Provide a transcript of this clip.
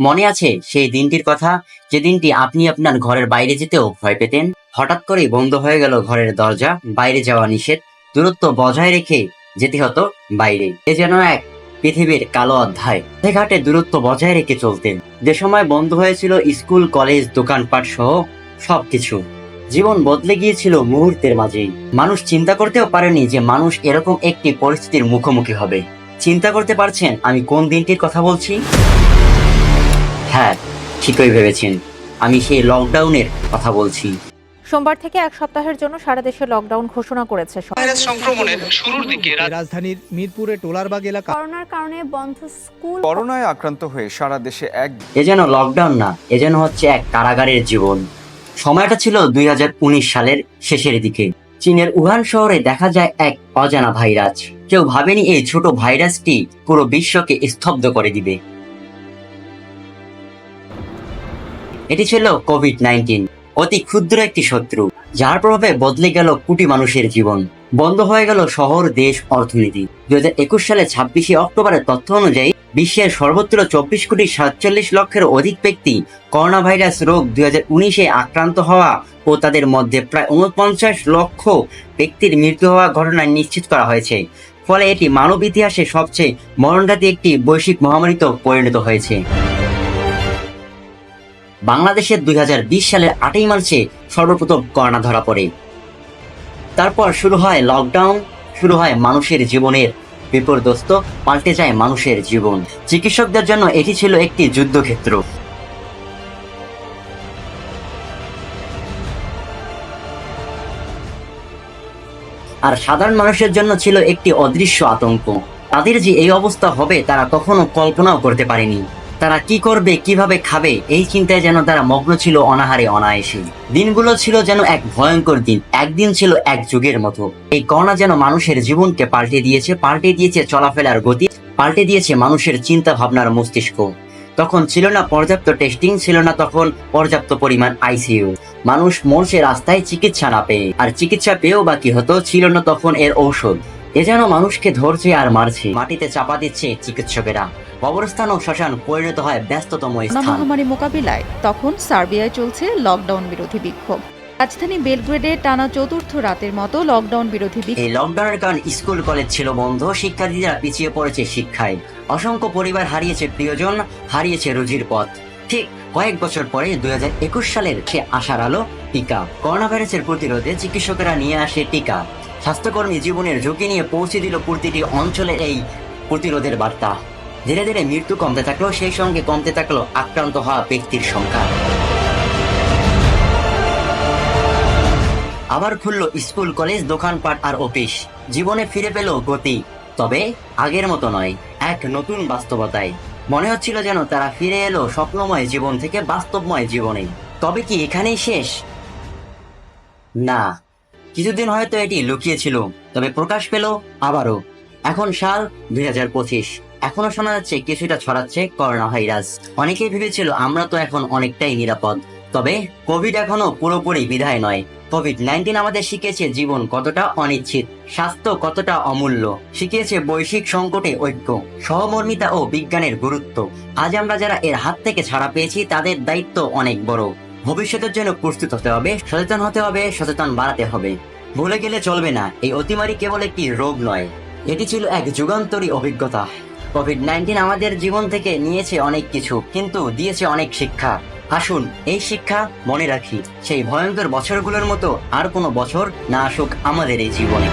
মনে আছে সেই দিনটির কথা? যে দিনটি আপনি আপনার ঘরের বাইরে যেতেও ভয় পেতেন? হঠাৎ করেই বন্ধ হয়ে গেল ঘরের দরজা, বাইরে যাওয়া নিষেধ, দূরত্ব বজায় রেখে যেতে হতো বাইরে। এ যেন এক পৃথিবীর কালো অধ্যায়। ঘাটে দূরত্ব বজায় রেখে চলতেন। যে সময় বন্ধ হয়েছিল স্কুল, কলেজ, দোকানপাট সহ সবকিছু। জীবন বদলে গিয়েছিল মুহূর্তের মাঝেই। মানুষ চিন্তা করতেও পারেনি যে মানুষ এরকম একটি পরিস্থিতির মুখোমুখি হবে। চিন্তা করতে পারছেন আমি কোন দিনটির কথা বলছি? হ্যাঁ ঠিকই ভেবেছেন। আমি সেই লকডাউনের কথা বলছি। সোমবার থেকে এক সপ্তাহের জন্য সারা দেশে লকডাউন ঘোষণা করেছে ভাইরাস সংক্রমণের শুরুর দিকে রাজধানীর মিরপুরে টোলারবাগ এলাকা করোনার কারণে বন্ধ স্কুল করোনায় আক্রান্ত হয়ে সারা দেশে এক এ যেন লকডাউন না এ যেন হচ্ছে এক কারাগারের জীবন। সময়টা ছিল দুই হাজার উনিশ সালের শেষের দিকে। চীনের উহান শহরে দেখা যায় এক অজানা ভাইরাস। কেউ ভাবেনি এই ছোট ভাইরাসটি পুরো বিশ্বকে স্তব্ধ করে দিবে। এটি ছিল কোভিড নাইন্টিন অতি ক্ষুদ্র একটি শত্রু, যার প্রভাবে বদলে গেল কোটি মানুষের জীবন। বন্ধ হয়ে গেল শহর, দেশ, অর্থনীতি। হাজার একুশ সালে ছাব্বিশে অক্টোবরের তথ্য অনুযায়ী, বিশ্বের সর্বত্র চব্বিশ কোটি সাতচল্লিশ লক্ষের অধিক ব্যক্তি করোনা ভাইরাস রোগ দুই হাজার উনিশে আক্রান্ত হওয়া ও তাদের মধ্যে প্রায় উনপঞ্চাশ লক্ষ ব্যক্তির মৃত্যু হওয়া ঘটনা নিশ্চিত করা হয়েছে। ফলে এটি মানব ইতিহাসে সবচেয়ে মরণঘাতী একটি বৈশ্বিক মহামারীতে পরিণত হয়েছে। বাংলাদেশের দুই হাজার বিশ সালের আটই মার্চে সর্বপ্রথম করোনা ধরা পড়ে। তারপর শুরু হয় লকডাউন, শুরু হয় মানুষের জীবনের বিপর্যস্ত, পাল্টে যায় মানুষের জীবন। চিকিৎসকদের জন্য এটি ছিল একটি যুদ্ধক্ষেত্র। আর সাধারণ মানুষের জন্য ছিল একটি অদৃশ্য আতঙ্ক। তাদের যে এই অবস্থা হবে, তারা কখনো কল্পনাও করতে পারেনি। তারা কি করবে, কীভাবে খাবে, এই চিন্তায় যেন তারা মগ্ন ছিল অনাহারে, অনায়াসে। দিনগুলো ছিল যেন এক ভয়ঙ্কর দিন, একদিন ছিল এক যুগের মতো। এই করোনা যেন মানুষের জীবনকে পাল্টে দিয়েছে পাল্টে দিয়েছে চলাফেরার গতি, পাল্টে দিয়েছে মানুষের চিন্তা ভাবনার মস্তিষ্ক। তখন ছিল না পর্যাপ্ত টেস্টিং ছিল না তখন পর্যাপ্ত পরিমাণ আইসিইউ মানুষ মরছে রাস্তায় চিকিৎসা না পেয়ে, আর চিকিৎসা পেয়েও বাকি হতো, ছিল না তখন এর ঔষধ। এ যেন মানুষকে ধরছে আর মারছে, মাটিতে চাপা দিচ্ছে চিকিৎসকেরা। কবরস্থান ও শ্মশান পরিণত হয় ব্যস্ততম স্থান। মহামারী মোকাবিলায় তখন সার্বিয়ায় চলছে লকডাউন বিরোধী বিক্ষোভ। রাজধানী বেলগ্রেডে টানা চতুর্থ রাতের মতো লকডাউন বিরোধী বিক্ষোভ। এই লকডাউনের কারণে স্কুল কলেজ ছিল বন্ধ শিক্ষার্থীরা পিছিয়ে পড়েছে শিক্ষায়। অসংখ্য পরিবার হারিয়েছে প্রিয়জন হারিয়েছে রুজির পথ। ঠিক কয়েক বছর পরে দুই হাজার একুশ সালের সে আশার আলো টিকা। করোনা ভাইরাসের প্রতিরোধে চিকিৎসকেরা নিয়ে আসে টিকা। স্বাস্থ্যকর্মী জীবনের ঝুঁকি নিয়ে পৌঁছে দিল প্রতিটি অঞ্চলে এই প্রতিরোধের বার্তা। ধীরে ধীরে মৃত্যু কমতে থাকল সেই সঙ্গে কমতে থাকল আক্রান্ত হওয়া ব্যক্তির সংখ্যা। আবার খুলল স্কুল, কলেজ, দোকানপাট আর অফিস। জীবনে ফিরে পেল গতি, তবে আগের মতো নয়, এক নতুন বাস্তবতায়। মনে হচ্ছিল যেন তারা ফিরে এলো স্বপ্নময় জীবন থেকে বাস্তবময় জীবনে। তবে কি এখানেই শেষ? না, কিছুদিন হয়তো এটি লুকিয়েছিল, তবে প্রকাশ পেল আবারও। এখন সাল দুই হাজার পঁচিশ। এখনও শোনা যাচ্ছে কিছুটা ছড়াচ্ছে করোনা ভাইরাস অনেকেই ভেবেছিল আমরা তো এখন অনেকটাই নিরাপদ। তবে কোভিড এখনও পুরোপুরি বিদায় নয়। কোভিড নাইন্টিন আমাদের শিখিয়েছে জীবন কতটা অনিশ্চিত, স্বাস্থ্য কতটা অমূল্য। শিখিয়েছে বৈশ্বিক সংকটে ঐক্য, সহমর্মিতা ও বিজ্ঞানের গুরুত্ব। আজ আমরা যারা এর হাত থেকে ছাড়া পেয়েছি, তাদের দায়িত্ব অনেক বড়। ভবিষ্যতের জন্য প্রস্তুত হতে হবে, সচেতন হতে হবে, সচেতন বাড়াতে হবে। ভুলে গেলে চলবে না, এই অতিমারি কেবল একটি রোগ নয়। এটি ছিল এক যুগান্তরী অভিজ্ঞতা। কোভিড নাইন্টিন আমাদের জীবন থেকে নিয়েছে অনেক কিছু, কিন্তু দিয়েছে অনেক শিক্ষা। আসুন, এই শিক্ষা মনে রাখি, সেই ভয়ঙ্কর বছরগুলোর মতো আর কোনো বছর না আসুক আমাদের এই জীবনে।